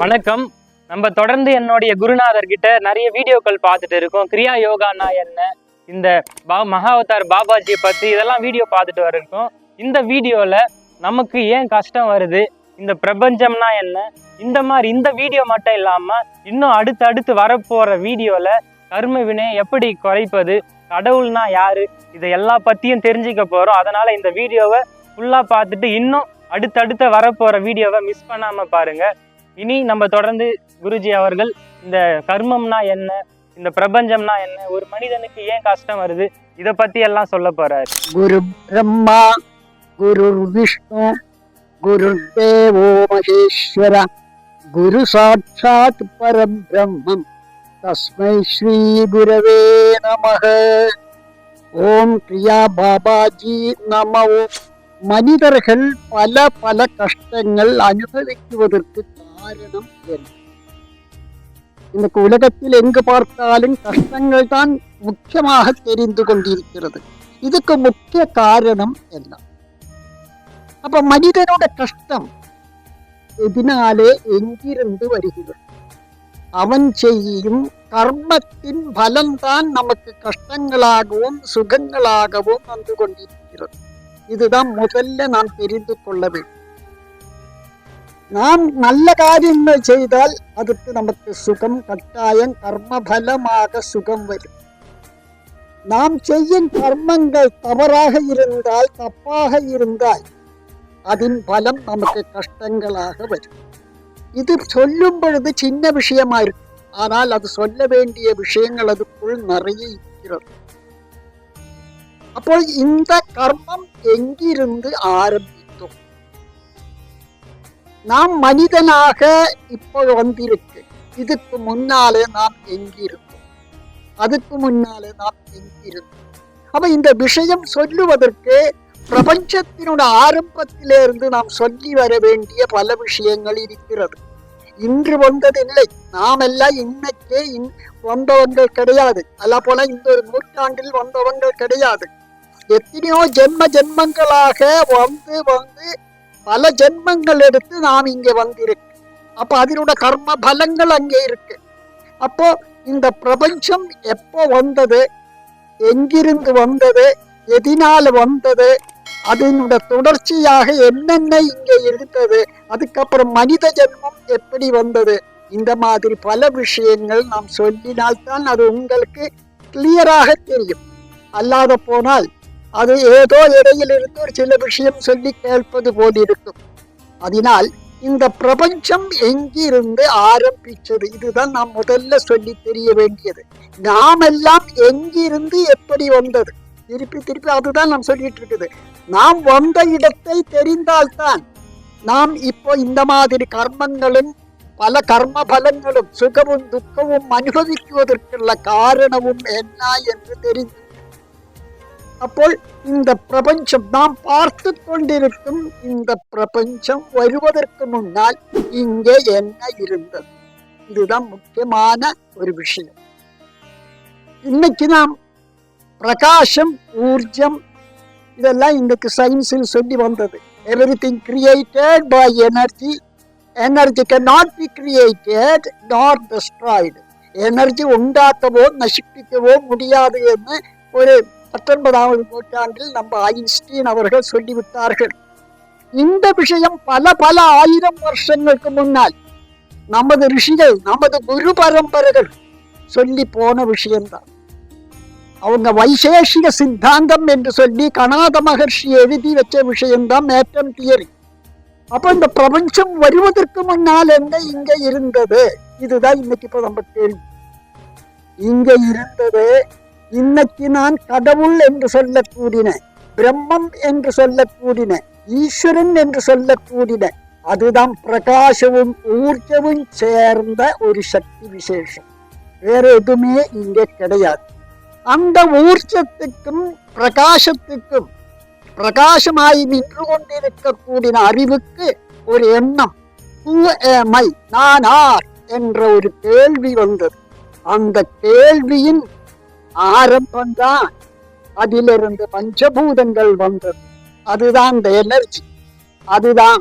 வணக்கம். நம்ம தொடர்ந்து என்னுடைய குருநாதர் கிட்ட நிறைய வீடியோக்கள் பார்த்துட்டு இருக்கோம். கிரியா யோகானா என்ன? இந்த பா மகாவதார் பாபாஜியை பத்தி இதெல்லாம் வீடியோ பார்த்துட்டு வரைக்கும் இந்த வீடியோவில் நமக்கு ஏன் கஷ்டம் வருது? இந்த பிரபஞ்சம்னா என்ன? இந்த மாதிரி இந்த வீடியோ மட்டும் இல்லாமல் இன்னும் அடுத்து அடுத்து வீடியோவில் வீடியோல கர்ம வினை எப்படி குறைப்பது? கடவுள்னா யாரு? இதை எல்லா பற்றியும் தெரிஞ்சுக்க போகிறோம் அதனால் இந்த வீடியோவை ஃபுல்லாக பார்த்துட்டு இன்னும் அடுத்தடுத்த வரப்போகிற வீடியோவை மிஸ் பண்ணாமல் பாருங்கள் இனி நம்ம தொடர்ந்து குருஜி அவர்கள் இந்த கர்மம்னா என்ன? இந்த பிரபஞ்சம்னா என்ன? ஒரு மனிதனுக்கு ஏன் கஷ்டம் வருது? இத பத்தி எல்லாம் சொல்ல போறாரு. குரு பிரம்மா குரு விஷ்ணு குரு தேவோ மகேஸ்வர குரு சாட்சாத் பரபிரம்மம். தஸ்மை ஸ்ரீ குரவே நமக. ஓம் பிரியா பாபாஜி நம. மனிதர்கள் பல பல கஷ்டங்கள் அனுபவிக்குவதற்கு காரணம் என்ன? இந்த உலகத்தில் எங்கு பார்த்தாலும் கஷ்டங்கள் தான் முக்கியமாக தெரிந்து கொண்டிருக்கிறது. இதுக்கு முக்கிய காரணம் என்ன? அப்ப மனிதனோட கஷ்டம் எதினாலே எங்கிருந்து வருகிறது? அவன் செய்யும் கர்மத்தின் பலம்தான் நமக்கு கஷ்டங்களாகவும் சுகங்களாகவும் வந்து கொண்டிருக்கிறது. இதுதான் முதல்ல நாம் தெரிந்து கொள்ள வேண்டும். நாம் நல்ல காரியங்கள் செய்தால் அதுக்கு நமக்கு சுகம் கட்டாயம் கர்ம பலமாக சுகம் வரும் நாம் செய்யும் கர்மங்கள் தவறாக இருந்தால் தப்பாக இருந்தால் அதன் பலம் நமக்கு கஷ்டங்களாக வரும் இது சொல்லும் பொழுது சின்ன விஷயமா இருக்கு ஆனால் அது சொல்ல வேண்டிய விஷயங்கள் அதுக்குள் நிறைய இருக்கிறது അപ്പോൾ இந்த கர்மம் எங்கிருந்து ஆரம்பித்தோம் நாம் மனிதனாக இப்போ வந்திருக்கு. இதுக்கு முன்னாலே நாம் எங்கிருந்தோம். அதுக்கு முன்னாலே நாம் எங்கிருந்தோம். அப்ப இந்த விஷயம் சொல்லுவதற்கு பிரபஞ்சத்தினோட ஆரம்பத்திலிருந்து நாம் சொல்லி வர வேண்டிய பல விஷயங்கள் இருக்கிறது. இன்று வந்ததில்லை. நாம் எல்லாம் இன்னைக்கே இன் வந்தவங்கள் கிடையாது. அல்ல போல இந்த ஒரு நூற்றாண்டில் வந்தவங்கள் கிடையாது. எத்தனையோ ஜென்ம ஜென்மங்களாக வந்து வந்து பல ஜென்மங்கள் எடுத்து நாம் இங்கே வந்திருக்கு. அப்போ அதனோட கர்ம பலங்கள் அங்கே இருக்கு. அப்போ இந்த பிரபஞ்சம் எப்போ வந்தது? எங்கிருந்து வந்தது? எதினால வந்தது? அதனோட தொடர்ச்சியாக என்னென்ன இங்கே இருந்தது? அதுக்கப்புறம் மனித ஜென்மம் எப்படி வந்தது? இந்த மாதிரி பல விஷயங்கள் நாம் சொல்லினால்தான் அது உங்களுக்கு கிளியராக தெரியும். அல்லாத போனால் அது ஏதோ இடையிலிருந்து ஒரு சில விஷயம் சொல்லி கேட்பது போலிருக்கும். அதனால் இந்த பிரபஞ்சம் எங்கிருந்து ஆரம்பிச்சது இதுதான் நாம் முதல்ல சொல்லி தெரிய வேண்டியது. நாம் எல்லாம் எங்கிருந்து எப்படி வந்தது? திருப்பி திருப்பி அதுதான் நாம் சொல்லிட்டு இருக்குது. நாம் வந்த இடத்தை தெரிந்தால்தான் நாம் இப்போ இந்த மாதிரி கர்மங்களும் பல கர்ம பலங்களும் சுகமும் துக்கமும் அனுபவிக்குவதற்குள்ள காரணமும் என்ன என்று தெரிந்து അപ്പോൾ இந்த பிரபஞ்சம் நாம் பார்த்து கொண்டிருக்கும் இந்த பிரபஞ்சம் வருவதற்கு முன்னால் இங்கே என்ன இருந்தது இதுதான் முக்கியமான ஒரு விஷயம் இன்னைக்கு நாம் பிரகாசம் ஊர்ஜம் இதெல்லாம் இன்னைக்கு சயின்ஸில் சொல்லி வந்தது everything created by energy energy cannot be created not destroyed energy உண்டாக்கவோ நசிப்பிக்கவோ முடியாது என்று ஒரு பத்தொன்பதாவது நூற்றாண்டில் நம்ம ஐன்ஸ்டீன் அவர்கள் சொல்லிவிட்டார்கள். இந்த விஷயம் பல பல ஆயிரம் வருஷங்களுக்கு முன்னால் நமது ரிஷிகள் நமது குரு பரம்பரைகள் சொல்லி போன விஷயம்தான். அவங்க வைசேஷிக சித்தாந்தம் என்று சொல்லி கணாத மகர்ஷி எழுதி வச்ச விஷயம்தான் மேட்டம் தியரி அப்ப இந்த பிரபஞ்சம் வருவதற்கு முன்னால் என்ன இங்க இருந்தது? இதுதான் இன்னைக்கு இப்ப நம்ம கேள்வி. இங்க இருந்தது இன்னைக்கு நான் கடவுள் என்று சொல்லக்கூடின பிரம்மம் என்று சொல்லக்கூடின ஈஸ்வரன் என்று சொல்லக்கூடின அதுதான் பிரகாசமும் ஊர்ஜமும் சேர்ந்த ஒரு சக்தி விசேஷம். வேற எதுவுமே இங்கே கிடையாது. அந்த ஊர்ஜத்துக்கும் பிரகாசத்துக்கும் பிரகாசமாய் நின்று கொண்டிருக்கக்கூடிய அறிவுக்கு ஒரு எண்ணம். நான் ஆர் என்ற ஒரு கேள்வி வந்தது. அந்த கேள்வியின் ஆரம்பம் தான் அதிலிருந்து பஞ்சபூதங்கள் வந்தது. அதுதான் இந்த எனர்ஜி அதுதான்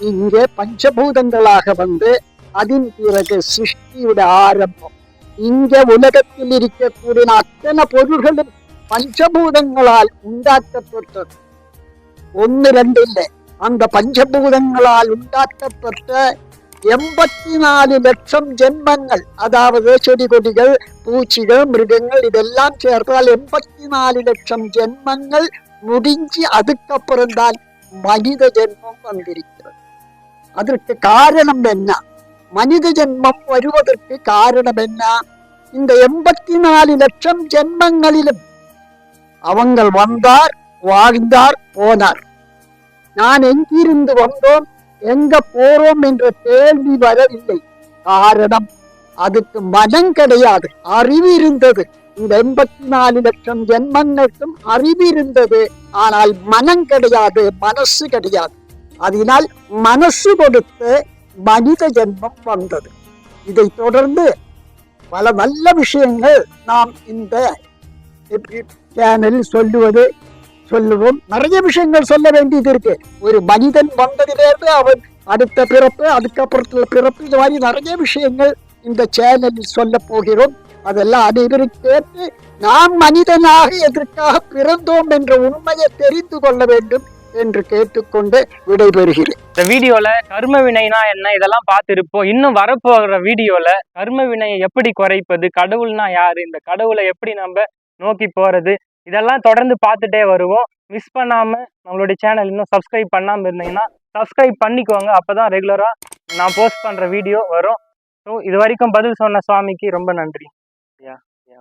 இங்கே பஞ்சபூதங்களாக வந்து அதன் பிறகு சிருஷ்டிയുടെ ஆரம்பம். இங்க உலகத்தில் இருக்கக்கூடிய அத்தனை பொருள்களும் பஞ்சபூதங்களால் உண்டாக்கப்பட்டது. ஒன்னு ரெண்டு இல்லை. அந்த பஞ்சபூதங்களால் உண்டாக்கப்பட்ட எண்பத்தி நாலு லட்சம் ஜென்மங்கள் அதாவது செடி கொடிகள் பூச்சிகள் மிருகங்கள் இதெல்லாம் சேர்த்தால் எண்பத்தி நாலு லட்சம் ஜென்மங்கள் முடிஞ்சு அதுக்கப்புறம் தான் மனித ஜென்மம் வந்திருக்கிறது அதற்கு காரணம் என்ன மனித ஜென்மம் வருவதற்கு காரணம் என்ன இந்த எண்பத்தி நாலு லட்சம் ஜென்மங்களிலும் அவங்கள் வந்தார் வாழ்ந்தார் போனார் நான் எங்கிருந்து வந்தோம் எங்க போறோம் என்ற கேள்வி வரவில்லை. காரணம் அதுக்கு மனம் கிடையாது. அறிவு இருந்தது. இந்த எண்பத்தி நாலு லட்சம் ஜென்மங்களுக்கும் அறிவு இருந்தது. ஆனால் மனம் கிடையாது மனசு கிடையாது. அதனால் மனசு கொடுத்து மனித ஜென்மம் வந்தது. இதை தொடர்ந்து பல நல்ல விஷயங்கள் நாம் இந்த சேனலில் சொல்லுவது சொல்லுவோம். நிறைய விஷயங்கள் சொல்ல வேண்டியது இருக்கு. ஒரு மனிதன் வந்ததிலேருந்து அவன் அடுத்த பிறப்பு அதுக்கப்புறத்துல பிறப்பு இந்த மாதிரி நிறைய விஷயங்கள் இந்த சேனலில் சொல்ல போகிறோம். அதெல்லாம் அனைவரும் கேட்டு நாம் மனிதனாக எதற்காக பிறந்தோம் என்ற உண்மையை தெரிந்து கொள்ள வேண்டும் என்று கேட்டுக்கொண்டு விடைபெறுகிறேன். இந்த வீடியோல கர்ம வினைனா என்ன? இதெல்லாம் பார்த்திருப்போம். இன்னும் வரப்போகிற வீடியோல கர்ம வினையை எப்படி குறைப்பது கடவுள்னா யாரு இந்த கடவுளை எப்படி நம்ம நோக்கி போறது இதெல்லாம் தொடர்ந்து பார்த்துட்டே வருவோம். மிஸ் பண்ணாமல் நம்மளுடைய சேனல் இன்னும் சப்ஸ்கிரைப் பண்ணாமல் இருந்தீங்கன்னா சப்ஸ்கிரைப் பண்ணிக்கோங்க. அப்போ தான் ரெகுலராக நான் போஸ்ட் பண்ணுற வீடியோ வரும். ஸோ இது வரைக்கும் பதில் சொன்ன சுவாமிக்கு ரொம்ப நன்றி. யா யா